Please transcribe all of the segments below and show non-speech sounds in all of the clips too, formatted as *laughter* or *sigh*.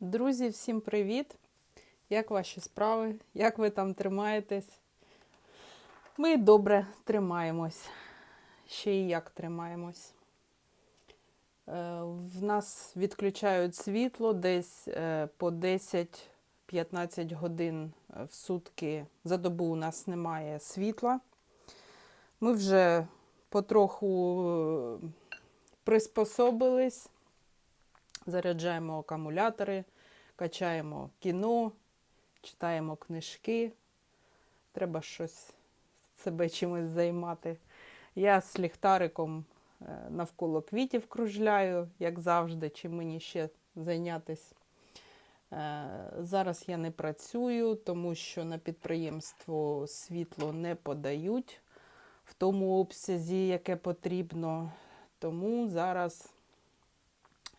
Друзі, всім привіт! Як ваші справи? Як ви там тримаєтесь? Ми добре тримаємось. Ще і як тримаємось. Е, В нас відключають світло десь е, по 10-15 годин е, в сутки. За добу у нас немає світла. Ми вже потроху приспособились заряджаємо акумулятори, качаємо кіно, читаємо книжки. Треба щось себе чимось займати. Я з ліхтариком е, навколо квітів кружляю, як завжди, чим мені ще зайнятися. Е, Зараз я не працюю, тому що на підприємство світло не подають в тому обсязі, яке потрібно. Тому зараз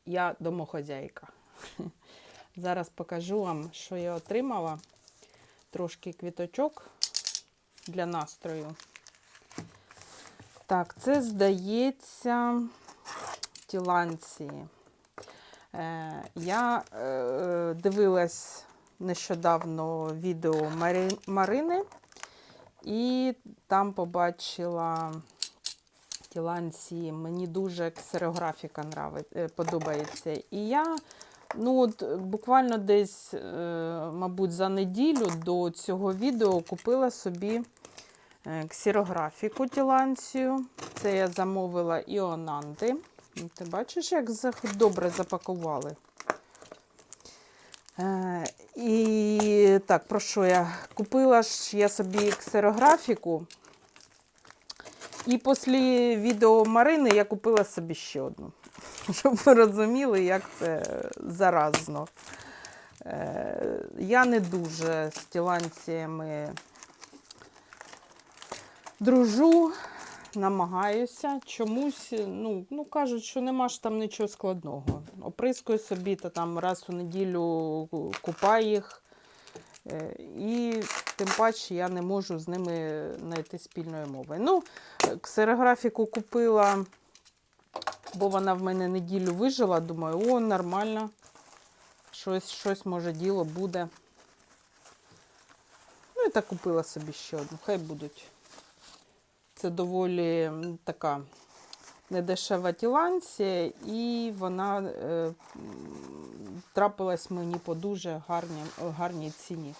я домохозяйка. *laughs* Зараз покажу вам, що я отримала. Трошки квіточок для настрою. Так, це здається тіланції. Е, я е, дивилась нещодавно відео Мари, Марини, і там побачила тіланції. Мені дуже ксерографіка е, подобається. І я ну от, буквально десь, е, мабуть, за неділю до цього відео купила собі е, ксерографіку тіланцію. Це я замовила іонанти. Ну, Ти бачиш, як добре запакували. І так, про що я? Купила ж я собі ксерографіку. І після відео Марини я купила собі ще одну, *laughs* щоб ви розуміли, як це заразно. Е, Я не дуже з тіланціями дружу, намагаюся. Чомусь, ну, ну кажуть, що нема ж там нічого складного. Оприскую собі та там раз у неділю купаю їх. Е, І тим паче я не можу з ними знайти спільної мови. Ну, ксерографіку купила, бо вона в мене неділю вижила. Думаю, о, нормально. Щось, щось може діло буде. Ну і так купила собі ще одну. Хай будуть. Це доволі така недешева тіланція, і вона е, трапилась мені по дуже гарній, гарній ціні.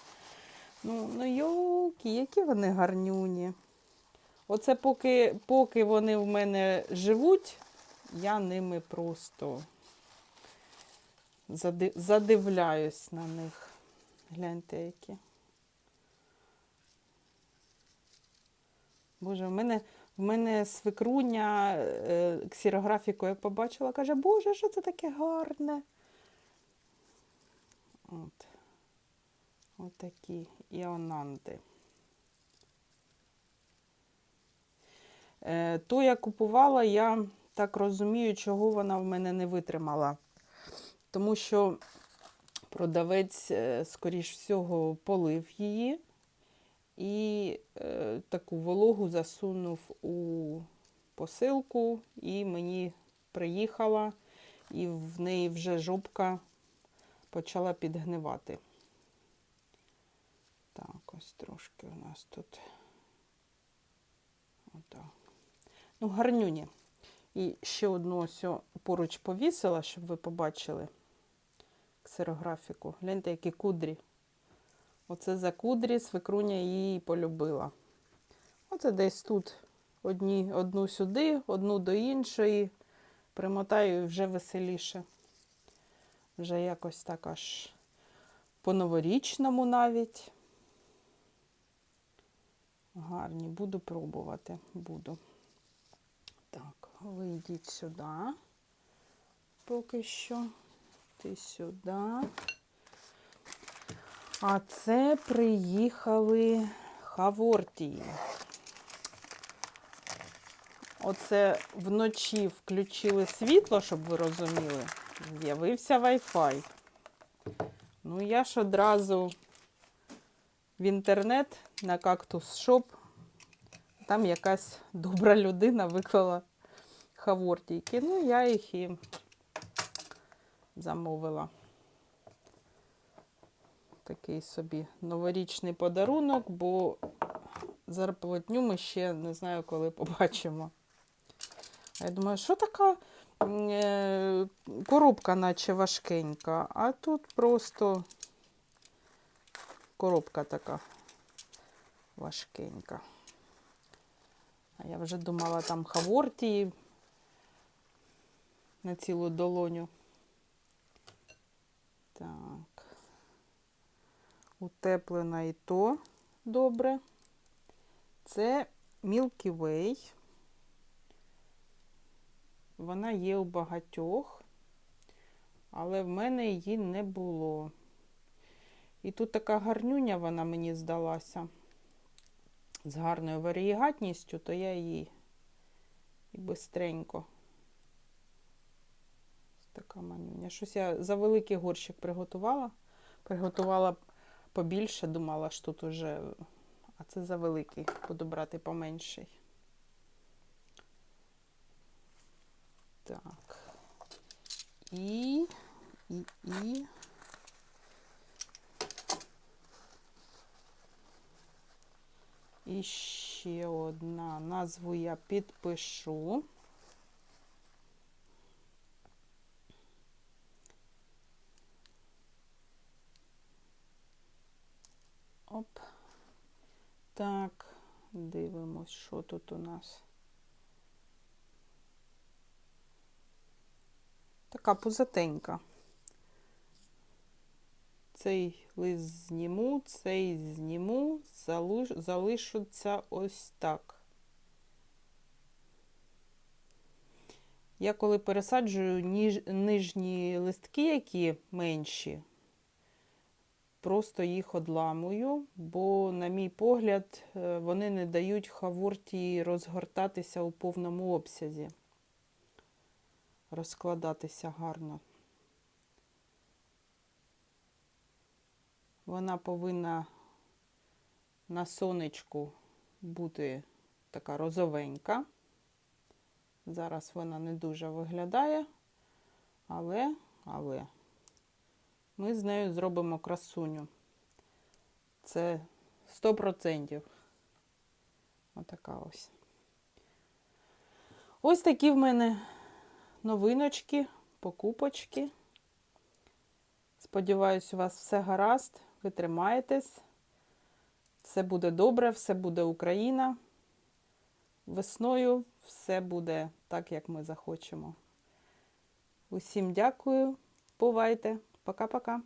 Ну, ну йолки, які вони гарнюні. Оце поки, поки вони в мене живуть, я ними просто зади- задивляюсь на них. Гляньте, які. Боже, в мене, в мене свекруня е, ксерографіку, як побачила, каже, Боже, що це таке гарне. От. От такі іонанти. Е, то я купувала, я так розумію, чого вона в мене не витримала. Тому що продавець, е, скоріш всього, полив її і е, таку вологу засунув у посилку, і мені приїхала, і в неї вже жопка почала підгнивати. Так, ось трошки у нас тут. Отак. Ну, гарнюні. І ще одну ось поруч повісила, щоб ви побачили ксерографіку. Гляньте, які кудрі. Оце за кудрі свекруня її полюбила. Оце десь тут одні, одну сюди, одну до іншої. Примотаю і вже веселіше. Вже якось так аж по-новорічному навіть. Гарні, буду пробувати. Буду. Так, ви йдіть сюди. Поки що. Ти сюди. А це приїхали Хавортії. Оце вночі включили світло, щоб ви розуміли. З'явився Wi-Fi. Ну, я ж одразу в інтернет на Cactus Shop. Там якась добра людина виклала хавортійки. Ну, я їх і замовила. Такий собі новорічний подарунок, бо зарплатню ми ще не знаю, коли побачимо. А я думаю, що така е, коробка, наче важкенька, а тут просто коробка така важкенька. А я вже думала, там хаворті на цілу долоню. Так. Утеплена і то добре. Це Milky Way. Вона є у багатьох, але в мене її не було. І тут така гарнюня вона мені здалася з гарною варієгатністю, то я її і бистренько. Ось така манюня. Щось я за великий горщик приготувала. Приготувала побільше, думала, що тут уже, а це за великий, буду брати поменший. Так. І, і, і. І ще одна назву я підпишу. Так, дивимось, що тут у нас. Така пузатенька. Цей лист зніму, цей зніму, залиш, залишаться ось так. Я коли пересаджую ніж, нижні листки, які менші, просто їх одламую, бо, на мій погляд, е, вони не дають хаворті розгортатися у повному обсязі, розкладатися гарно. Вона повинна на сонечку бути така розовенька. Зараз вона не дуже виглядає, але, але ми з нею зробимо красуню. Це 100%. Отака ось. Ось такі в мене новиночки, покупочки. Сподіваюсь, у вас все гаразд, ви тримаєтесь. Все буде добре, все буде Україна. Весною все буде так, як ми захочемо. Усім дякую. Бувайте. Пока-пока.